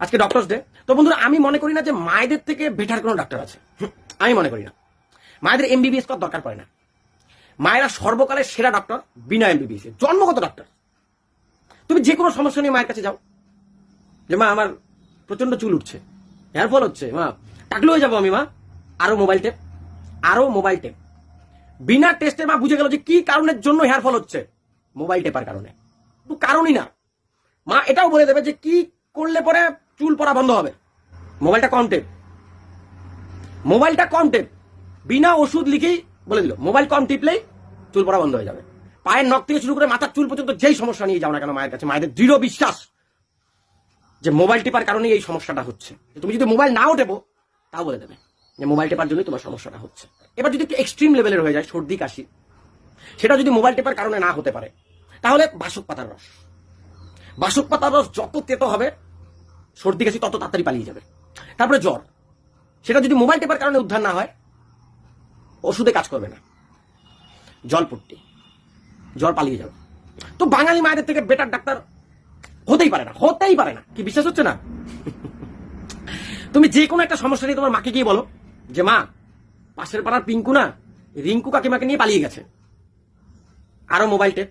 আজকে doctors day তো বন্ধুরা, আমি মনে করি না যে মায়েদের থেকে বেটার কোনো ডাক্তার আছে। আমি মনে করি না। মায়েদের এমবিবিএস করার দরকার পড়ে না। মায়েরা সর্বকালের সেরা ডক্টর বিনা এমবিবিএস জন্মগত ডক্টর তুমি যে কোনো সমস্যা নিয়ে মায়ের কাছে যাও। যে মা, আমার প্রচণ্ড চুল উঠছে। হেয়ার ফল হচ্ছে, মা টাকলে হয়ে যাব আমি, মা। আরও মোবাইল টেপ আরও মোবাইল টেপ বিনা টেস্টে মা বুঝে গেল যে কি কারণের জন্য হেয়ার ফল হচ্ছে। মোবাইল টেপার কারণে। কারণই না। মা, এটাও বলে দেবে যে কি করলে পরে পড়া বন্ধ হবে। মোবাইলটা কম টেপ। মোবাইলটা কম টেপ। বিনা ওষুধ লিখেই বলে দিল, মোবাইল কম টিপলেই চুল পড়া বন্ধ হয়ে যাবে। পায়ের নখ থেকে শুরু করে মাথার চুল পর্যন্ত যেই সমস্যা নিয়ে যাও না কেন মায়ের কাছে, মায়েদের দৃঢ় বিশ্বাস যে মোবাইল টিপার কারণে এই সমস্যাটা হচ্ছে। তুমি যদি মোবাইল নাও টেপো, তাও বলে দেবে যে মোবাইল টেপার জন্যই তোমার সমস্যাটা হচ্ছে। এবার যদি একটু এক্সট্রিম লেভেলের হয়ে যায়, সর্দি, কাশি, সেটা যদি মোবাইল টেপার কারণে না হতে পারে, তাহলে বাসক পাতার রস। বাসক পাতার রস যত তেতো হবে সর্দি কাশি তত তাড়াতাড়ি পালিয়ে যাবে। তারপরে জ্বর। সেটা যদি মোবাইল টেপার কারণে উদ্ধার না হয়, ওষুধে কাজ করবে না। জলপট্টি জ্বর পালিয়ে যাবে। তো বাঙালি মায়েদের থেকে বেটার ডাক্তার হতেই পারে না, হতেই পারে না। কি বিশ্বাস হচ্ছে না? তুমি যে কোনো একটা সমস্যা নিয়ে তোমার মাকে গিয়ে বলো যে, মা, পাশের পাড়ার পিঙ্কু না, রিঙ্কু কাকিমাকে নিয়ে পালিয়ে গেছে। আরও মোবাইল টেপ।